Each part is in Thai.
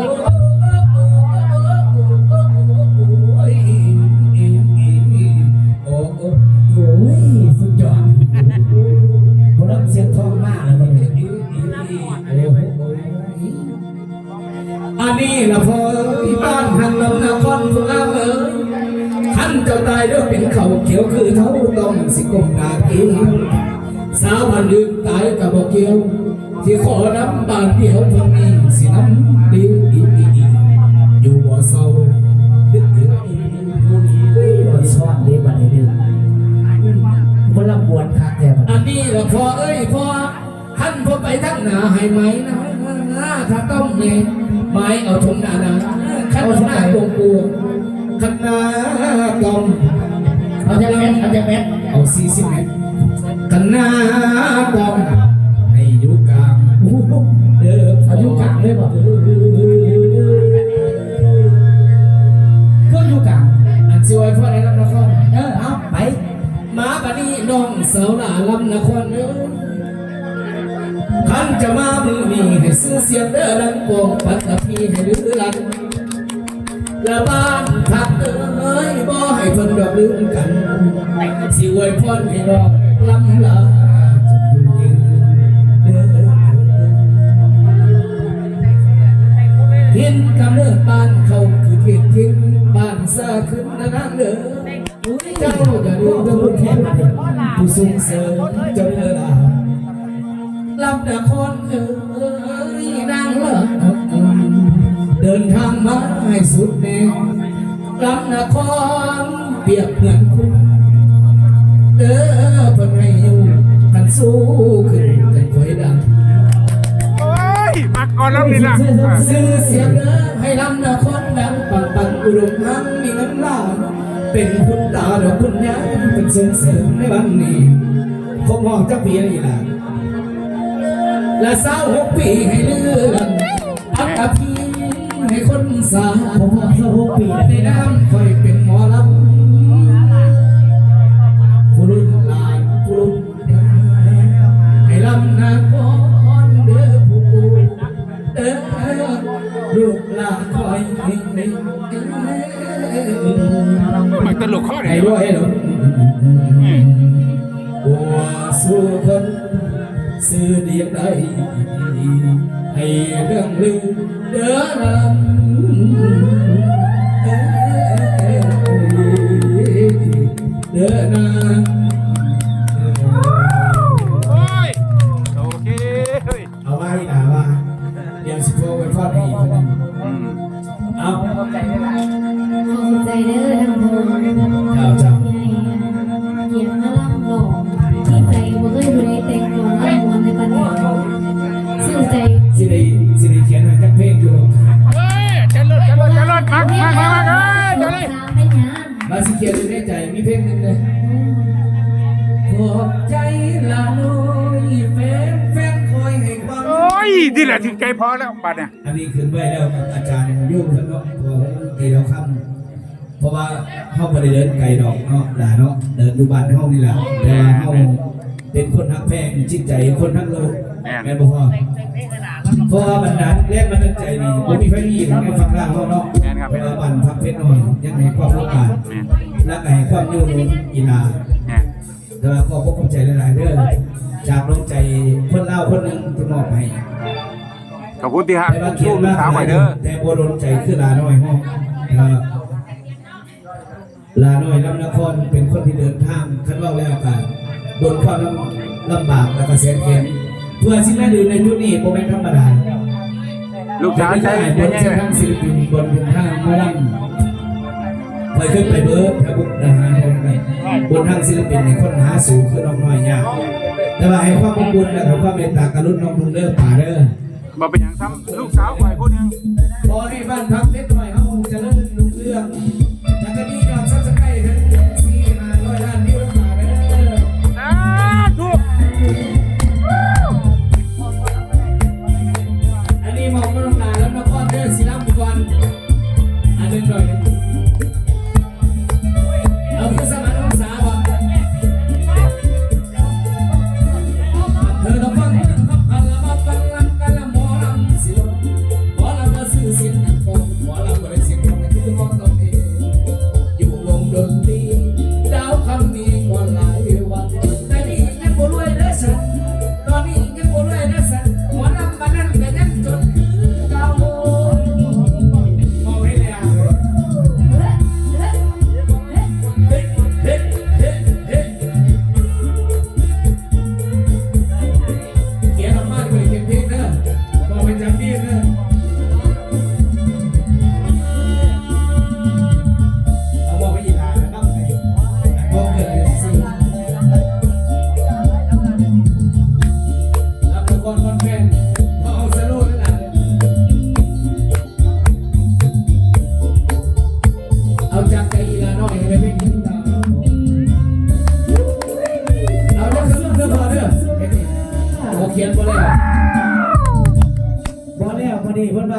โอ้ยสุดยอดผมรังทองมากเลยอันนี้ละพอที่บ้านหันลำนครสุราเอ๋ยท่านเจ้าตายแล้วเป็นเขาเขียวคือเท้าต้องสิกมนาทีสาวพันยืนตายกับบอกเกียว ที่ขอน้ำบานเดียวเท่านี้สิน้ำดีอยู่บ่เศร้าดึกดึกบริสุทธิ์ดีบัดนี้ดื้อคนละบวนคักแท้บัดอันนี้ละพอเอ้ยพอท่านพอไปทั้งหนาให้ไหมนะถ้าต้องเนี่ยไม้เอาทงหนาหนาขันหน้าโกงกูขันหน้าต้องเอาจะแม็ดเอาจะแม็ดเอาสี่สิบเมตรกันหน้ากอง สาวหลาลำนครเอ้ยขันจะมามือนี้ให้ซื้อเสียงเด้อลังโป่งปัตตพีให้ลือลันละบ้านทักเอ้ยบ่ให้เพิ่นดอกลืมกันสิวยพรให้ดอกลำลาจงอยู่ยืนเด้นกำเนิดบ้านเขาคือเขตทินบ้านซาขึ้นนะนางเด้อ เจ้าอย่าลืมเด้อผู้แทนผู้สูงเสริมเจ้าเด้อลาลำนครเอ้ยนางเลิศเดินทางมาให้สุดแนวลำนครเปรียบเหมือนคุณเด้อเพิ่นให้อยู่กันสู้ขึ้นกันคอยดังโอ้ยมาก่อนแล้วนี่นะซื้อเสียงเด้อให้ลำนคร ดังปังปักอุดมทั้งมีน้ำลายเป็นคุณตาดอกคุณยายเป็นส่งเสริมในวันนี้คงมองจะปีนี่ล่ะและสาวหกปีให้เลื่อนอัตพีให้คนสาผมว่าเขาหกปีแล้วในน้ำคอยเป็นหมอลำ ตลกข้อไหนให้ด้วยหรอบัวสู้คนซื้อเดียงได้ให้เรื่องลือเด้อลำ นี่แหละถึงใจพอแล้วบัดเนี่ยอันนี้ขึ้นไว้แล้วกับอาจารย์ยุ่งซะเนาะพอตีแล้วค่ำเพราะว่าเฮาบ่ได้เดินไกลดอกเนาะด่าเนาะเดินอยู่บ้านเฮานี่แหละแต่เฮาเป็นคนฮักแพงจิตใจคนฮักโลกแม่นบ่พ่อเพราะว่าบรรดาเล่นมันใจนี่ผมมีไฟมีอยู่ในฝั่งล่างเขาเนาะเวลาบันพักเพชรน้อยยังให้ความรู้การและให้ความยุ่งอีลาเนี่ยแต่ว่าก็พบกับใจหลายๆเรื่องจากลงใจคนเล่าคนหนึ่งที่มอบให้ ขอบคุณที่ฮะแต่ว่าเขียสู้นลูกมากสาวไปเด้อแต่บัวโดนใจคือลาน้อยห้องลาน้อยลำนครเป็นคนที่เดินทางคันเล่าแล้วกันโดนความลำลำบากและกระเสียเข็นเพื่อสิ่งนั้นอยู่ในยุคนี้โมเมนธรรมดาลูกสาวใจบเย็นนเส้นทางศิลปินบนทางหมอลำไปขึ้นไปเบิร์ดพระบุตรนะฮะบนทางศิลปินในคนหาสูงคือน้องน้อยยากแต่ว่าให้ความอบอุ่นและความเมตตากรุณน้องลุงเด้อป่าเด้อ ๆมาเป็นอย่างซ้ำลูกสาวไปคนหนึ่งขอให้บ้านพักเล็กหน่อยเฮาเจริญรุ่งเรืองแล้วก็มียอดซับสไครต์ถึงสี่ห้าร้อยล้านวิวป่าเด้ออ่าทุกอันนี้มองมาลงนาแล้วนครเด้อศิลป์ก่อนอันหนึงหน่อย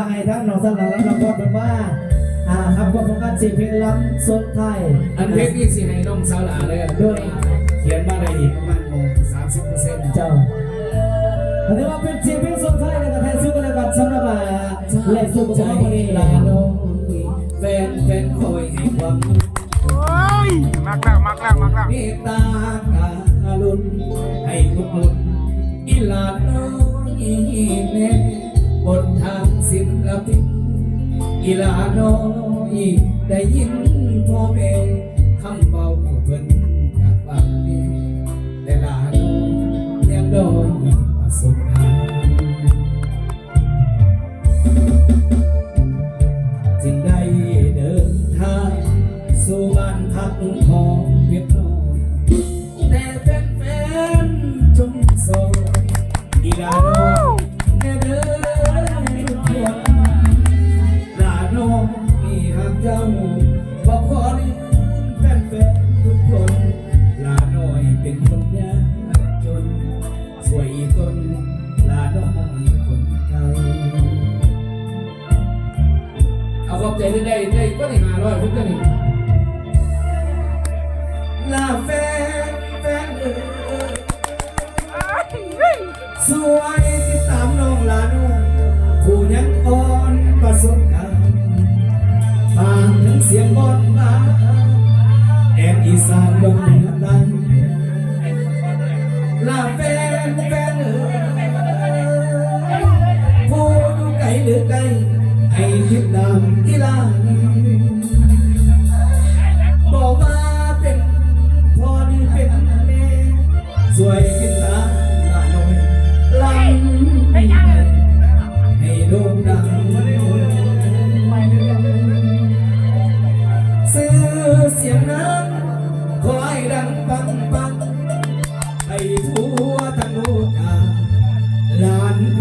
ให้ทั้งน้องสลาและน้องพอดเป็นว่าอ่าครับความสำคัญสี่เพลงล้ำสดไทยอันเพลงนี้สิให้น้องสาวหลาเลยด้วยเขียนมาได้อีกประมาณสามสิบเปอร์เซ็นต์เจ้าอันนี้ว่าเป็นสี่เพลงสดไทยในประเทศซึ่งกันะกันสำหรับแหล่งสุขภาพคนนี้ละแฟนแฟนคอยให้ความมากแล้วมากแล้วมากแล้วเมตตากาลุนให้ทุกคนอีหลานน้อยแน่บน ระพินอีลาน้อยได้ยินพ่อแม่คำเบาเพิ่นจากบ้านนี้แต่ลาน้อยยังดอยประสบการณ์จึงได้เดินทางสู่บ้านพักของเวียดนอมแต่แฟนๆจงโศกอีลาน้อย สดงามฟังถึงเสียงบอนลาแดนอีสานบนเหนือใต้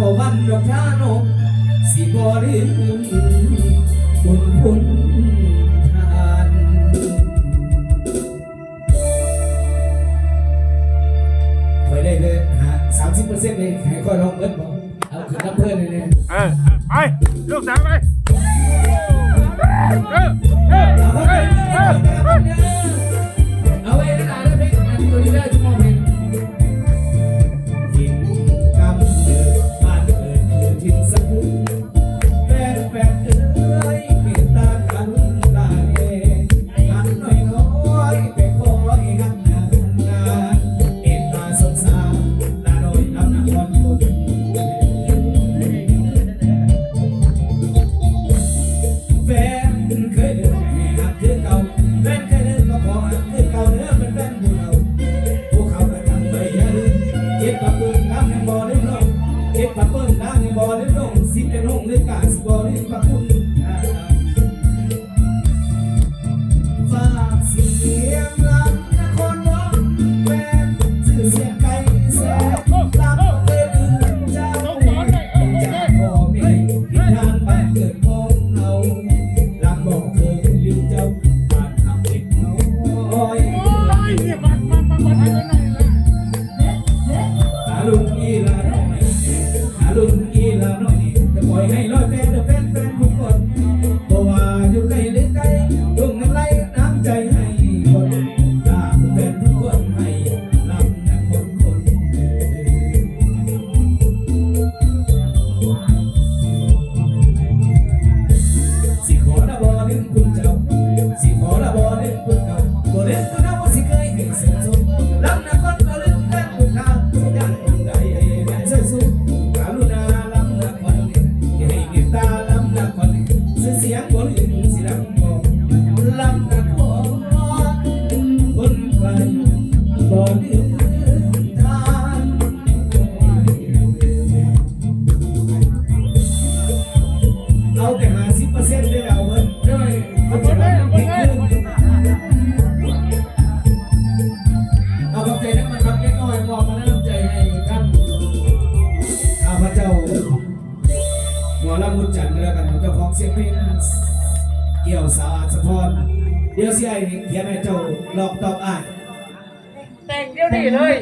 บ่วันดอกชานกสิบ่ลืมบุญคุณ body, don't see the only guy's body, but สะอาดสะพอนเดี๋ยวเสียไอ้เขียนให้เจ้าลอกตอบอ่านแต่งเดี๋ยวนีเลย